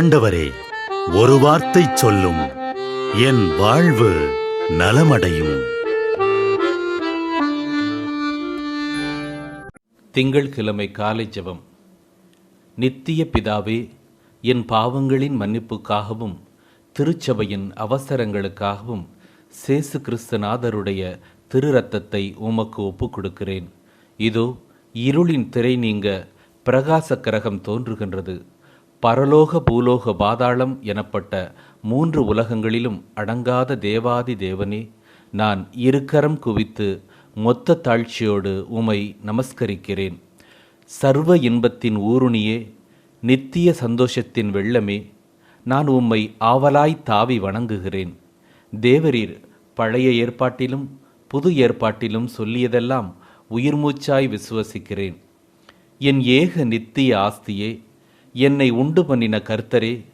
ஆண்டவரே ஒரு வார்த்தை சொல்லும். என் வாழ்வு நலமடையும். திங்கள்கிழமை காலை ஜெபம். நித்திய பிதாவே என் பாவங்களின் மன்னிப்புக்காகவும் திருச்சபையின் அவசரங்களுக்காகவும் சேசு கிறிஸ்தநாதருடைய திரு ரத்தத்தை உமக்கு ஒப்புக் கொடுக்கிறேன் இதோ இருளின் திரை நீங்க பிரகாச கரகம் தோன்றுகின்றது. பரலோக பூலோக பாதாளம் எனப்பட்ட மூன்று உலகங்களிலும் அடங்காத தேவாதி தேவனே நான் இருக்கரம் குவித்து மொத்த தாழ்ச்சியோடு உமை நமஸ்கரிக்கிறேன். சர்வ இன்பத்தின் ஊருணியே நித்திய சந்தோஷத்தின் வெள்ளமே நான் உம்மை ஆவலாய் தாவி வணங்குகிறேன். தேவரீர் பழைய ஏற்பாட்டிலும் புது ஏற்பாட்டிலும் சொல்லியதெல்லாம் உயிர்மூச்சாய் விசுவசிக்கிறேன். என் ஏக நித்திய ஆஸ்தியே என்னை உண்டு பண்ணின கர்த்தரே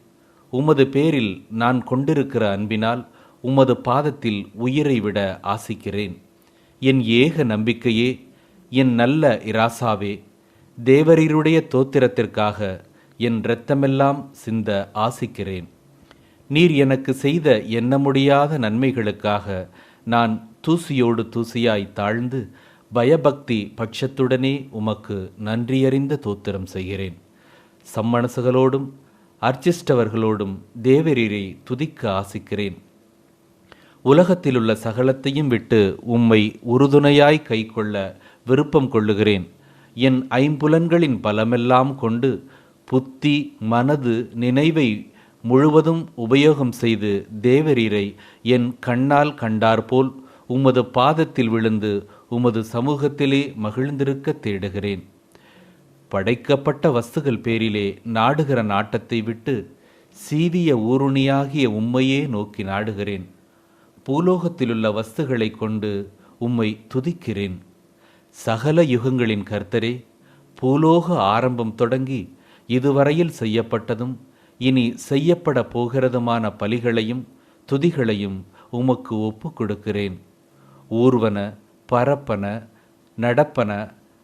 உமது பேரில் நான் கொண்டிருக்கிற அன்பினால் உமது பாதத்தில் உயிரை விட ஆசிக்கிறேன். என் ஏக நம்பிக்கையே என் நல்ல இராசாவே தேவரீருடைய தோத்திரத்திற்காக என் இரத்தமெல்லாம் சிந்த ஆசிக்கிறேன். நீர் எனக்கு செய்த எண்ண முடியாத நன்மைகளுக்காக நான் தூசியோடு தூசியாய் தாழ்ந்து பயபக்தி பட்சத்துடனே உமக்கு நன்றியறிந்த தோத்திரம் செய்கிறேன். சம்மனசுகளோடும் அர்ச்சிஷ்டவர்களோடும் தேவரீரை துதிக்க ஆசிக்கிறேன். உலகத்திலுள்ள சகலத்தையும் விட்டு உம்மை உறுதுணையாய் கைக்கொள்ள விருப்பம் கொள்ளுகிறேன். என் ஐம்புலன்களின் பலமெல்லாம் கொண்டு புத்தி மனது நினைவை முழுவதும் உபயோகம் செய்து தேவரீரை என் கண்ணால் கண்டாற்போல் உமது பாதத்தில் விழுந்து உமது சமூகத்திலே மகிழ்ந்திருக்க தேடுகிறேன். படைக்கப்பட்ட வஸ்துகள் பேரிலே நாடுகிற நாட்டத்தை விட்டு சீவிய ஊருணியாகிய உம்மையே நோக்கி நாடுகிறேன். பூலோகத்திலுள்ள வஸ்துகளை கொண்டு உம்மை துதிக்கிறேன். சகல யுகங்களின் கர்த்தரே பூலோக ஆரம்பம் தொடங்கி இதுவரையில் செய்யப்பட்டதும் இனி செய்யப்பட போகிறதுமான பலிகளையும் துதிகளையும் உமக்கு ஒப்பு கொடுக்கிறேன். ஊர்வன பரப்பன நடப்பன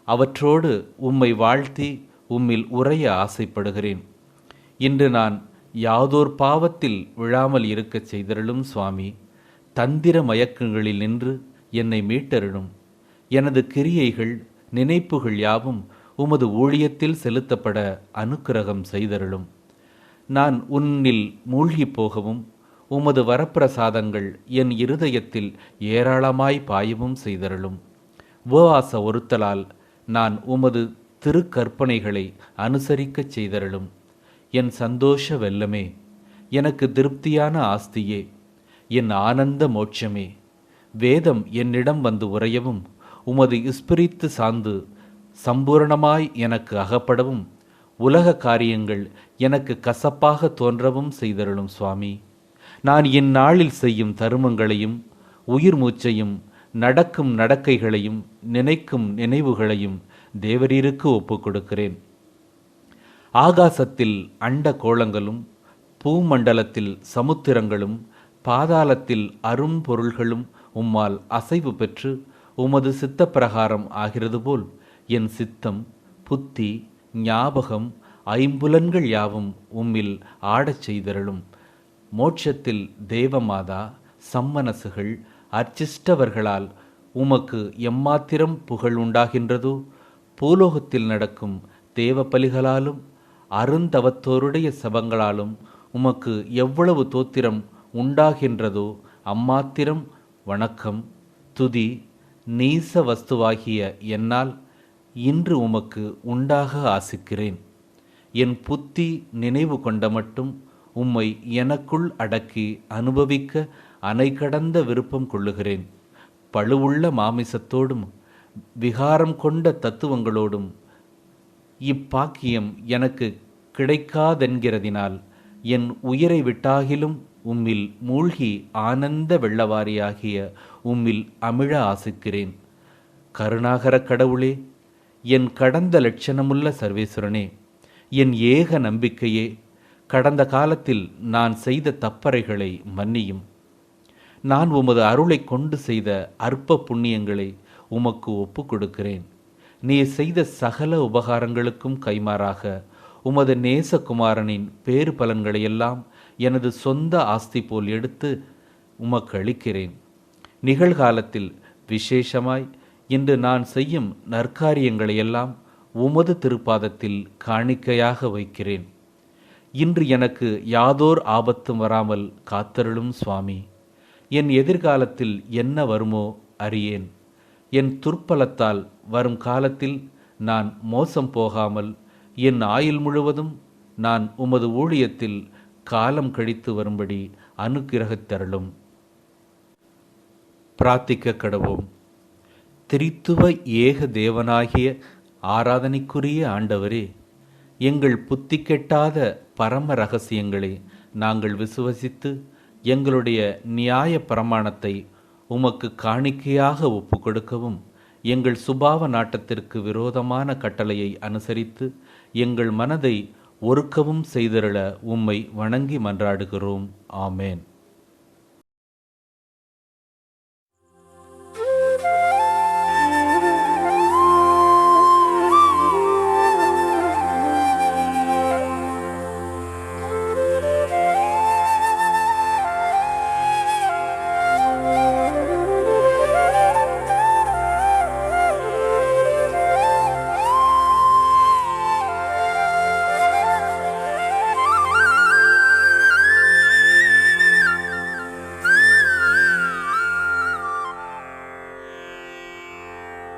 அவற்றோடு உம்மை வாழ்த்தி உம்மில் உறைய ஆசைப்படுகிறேன். இன்று நான் யாதோர் பாவத்தில் விழாமல் இருக்கச் செய்தருளும் சுவாமி தந்திர மயக்கங்களில் நின்று என்னை மீட்டருளும். எனது கிரியைகள் நினைப்புகள் யாவும் உமது ஊழியத்தில் செலுத்தப்பட அனுக்கிரகம் செய்தருளும். நான் உன்னில் மூழ்கிப் போகவும் உமது வரப்பிரசாதங்கள் என் இருதயத்தில் ஏராளமாய் பாயவும் செய்தருளும். உபவாச ஒருத்தலால் நான் உமது திருக்கற்பனைகளை அனுசரிக்கச் செய்தருளும். என் சந்தோஷ வெல்லமே எனக்கு திருப்தியான ஆஸ்தியே என் ஆனந்த மோட்சமே. வேதம் என்னிடம் வந்து உறையவும் உமது இஸ்பிரித்து சார்ந்து சம்பூரணமாய் எனக்கு அகப்படவும் உலக காரியங்கள் எனக்கு கசப்பாக தோன்றவும் செய்தருளும் சுவாமி. நான் இந்நாளில் செய்யும் தருமங்களையும் உயிர் மூச்சையும் நடக்கும் நடக்கைகளையும் நினைக்கும் நினைவுகளையும் தேவரீருக்கு ஒப்புக் கொடுக்கிறேன் ஆகாசத்தில் அண்ட கோளங்களும் பூமண்டலத்தில் சமுத்திரங்களும் பாதாளத்தில் அரும்பொருள்களும் உம்மால் அசைவு பெற்று உமது சித்தப்பிரகாரம் ஆகிறது போல் என் சித்தம் புத்தி ஞாபகம் ஐம்புலன்கள் யாவும் உம்மில் ஆடச் செய்தருளும். மோட்சத்தில் தேவமாதா சம்மனசுகள் அர்ச்சிஷ்டவர்களால் உமக்கு எம்மாத்திரம் புகழ் உண்டாகின்றதோ? பூலோகத்தில் நடக்கும் தேவ பலிகளாலும் அருந்தவத்தோருடைய சபங்களாலும் உமக்கு எவ்வளவு தோத்திரம் உண்டாகின்றதோ அம்மாத்திரம் வணக்கம் துதி நீச வஸ்துவாகிய என்னால் இன்று உமக்கு உண்டாக ஆசிக்கிறேன். என் புத்தி நினைவு கொண்ட மட்டும் உம்மை எனக்குள் அடக்கி அனுபவிக்க அணை கடந்த விருப்பம் கொள்ளுகிறேன். பழுவுள்ள மாமிசத்தோடும் விகாரம் கொண்ட தத்துவங்களோடும் இப்பாக்கியம் எனக்கு கிடைக்காதென்கிறதினால் என் உயிரை விட்டாகிலும் உம்மில் மூழ்கி ஆனந்த வெள்ளவாரியாகிய உம்மில் அமிழ ஆசிக்கிறேன். கருணாகர கடவுளே என் கடந்த லட்சணமுள்ள சர்வேஸ்வரனே என் ஏக நம்பிக்கையே கடந்த காலத்தில் நான் செய்த தப்பறைகளை மன்னியும். நான் உமது அருளை கொண்டு செய்த அற்ப புண்ணியங்களை உமக்கு ஒப்பு கொடுக்கிறேன் நீ செய்த சகல உபகாரங்களுக்கும் கைமாறாக உமது நேசகுமாரனின் பேறு பலன்களையெல்லாம் எனது சொந்த ஆஸ்தி போல் எடுத்து உமக்கு அளிக்கிறேன். நிகழ்காலத்தில் விசேஷமாய் இன்று நான் செய்யும் நற்காரியங்களையெல்லாம் உமது திருப்பாதத்தில் காணிக்கையாக வைக்கிறேன். இன்று எனக்கு யாதோர் ஆபத்தும் வராமல் காத்தருளும் சுவாமி. என் எதிர்காலத்தில் என்ன வருமோ அறியேன். என் துர்ப்பலத்தால் வரும் காலத்தில் நான் மோசம் போகாமல் என் ஆயுள் முழுவதும் நான் உமது ஊழியத்தில் காலம் கழித்து வரும்படி அனுக்கிரகத்தருளும் பிரார்த்திக்க கடவோம் திரித்துவ ஏக தேவனாகிய ஆராதனைக்குரிய ஆண்டவரே எங்கள் புத்தி கெட்டாத பரம ரகசியங்களை நாங்கள் விசுவசித்து எங்களுடைய நியாய பிரமாணத்தை உமக்கு காணிக்கையாக ஒப்புக்கொடுக்கவும். எங்கள் சுபாவ நாட்டத்திற்கு விரோதமான கட்டளையை அனுசரித்து எங்கள் மனதை ஒருக்கவும் செய்திருள உம்மை வணங்கி மன்றாடுகிறோம். ஆமேன்.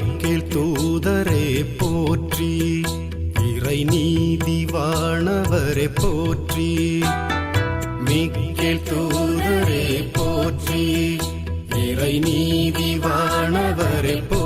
மிக்கேல் தூதரே போற்றி. இறை நீதி வாணவரே போற்றி. மிக்கேள் தூதரே போற்றி. இறை நீதி வாணவரே போற்றி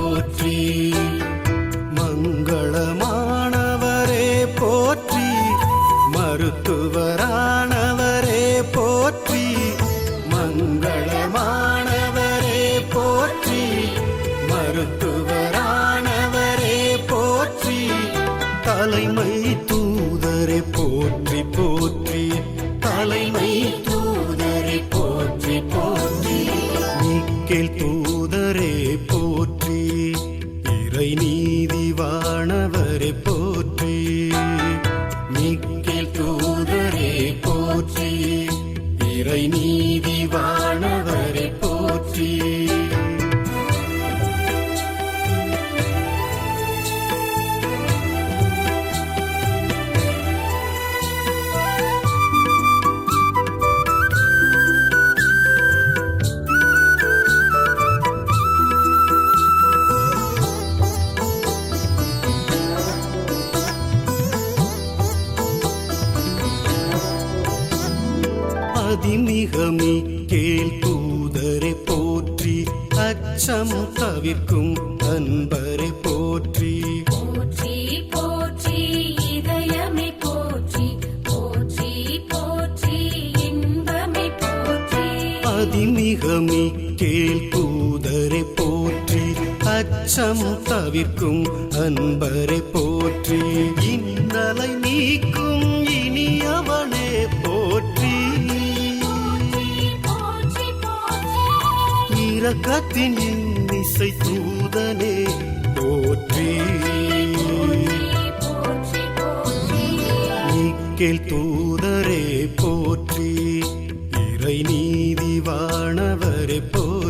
தவிர்க்கும் அன்பரை போற்றி. போற்றி போற்றி இதயமே போற்றி. போற்றி போற்றி இன்பமே போற்றி. அதிமிகமி கேள் தூதரை போற்றி. அச்சம் தவிர்க்கும் அன்பரை போற்றி. இன்னலை நீக்கும் இனியவனே போற்றி. இரக்கத்தின் இசை தூதனே போற்றி. போற்றி தூதரே போற்றி. இறை நீதி வாணவரே போ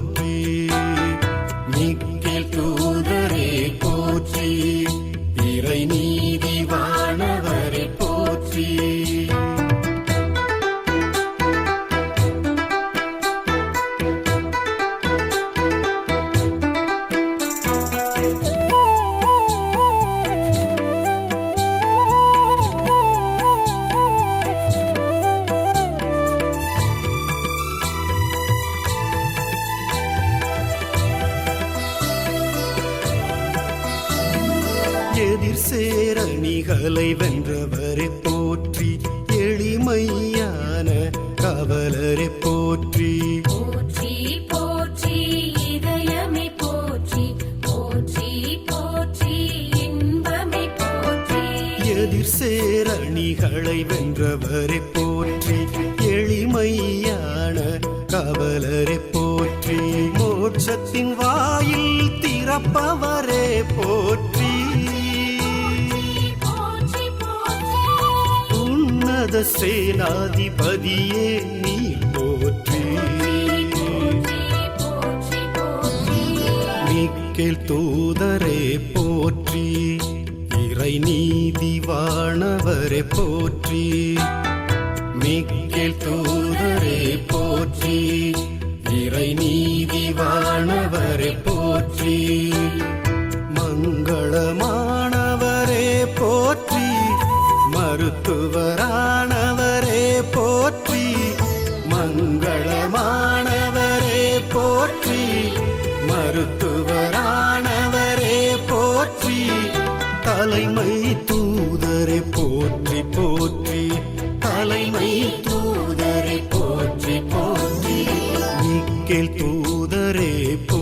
எதிர் சேரணிகளை வென்றவரை போற்றி எளிமையான கவலரை போற்றி மோட்சத்தின் வாயில் திறப்பவரே போற்றி. போற்றி போற்றி. உன் உன்னத சேனாதிபதியே நீ போற்றி. மிக்கேல் தூதரே போற்றி. இறை நீதிவானவரே போற்றி. மிக்கேல் தூதரே போற்றி. இறை நீதிவானவரே போற்றி. மங்களமானவரே போற்றி. மருத்துவரானவரே தூதரை போற்றி போற்றி. தலைமை தூதரை போற்றி போற்றி. மிக்கேல் தூதரே போ